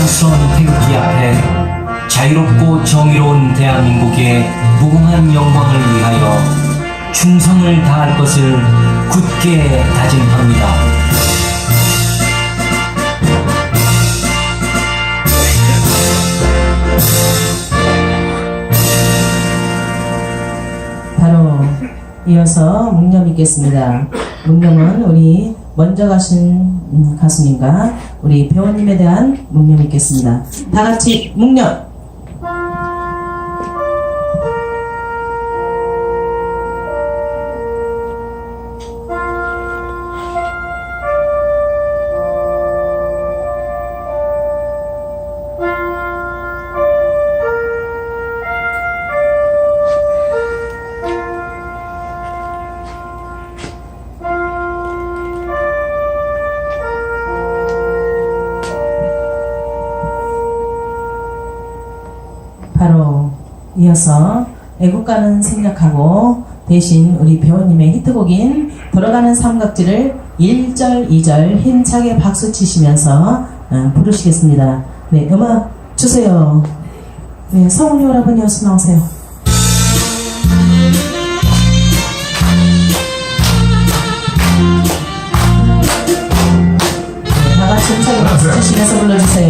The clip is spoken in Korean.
고통스러운 태극기 앞에 자유롭고 정의로운 대한민국의 무궁한 영광을 위하여 충성을 다할 것을 굳게 다짐합니다. 바로 이어서 묵념 있겠습니다. 묵념은 우리 먼저 가신 음, 가수님과 우리 배우님에 대한 묵념 있겠습니다. 다 같이 묵념! 이어서 애국가는 생략하고 대신 우리 배우님의 히트곡인 돌아가는 삼각지를 1절, 2절 힘차게 박수 치시면서 어, 부르시겠습니다. 네, 음악 주세요. 네, 성훈이 여러분이 어서 나오세요. 네, 다 같이 힘차게 박수 치시면서 불러주세요.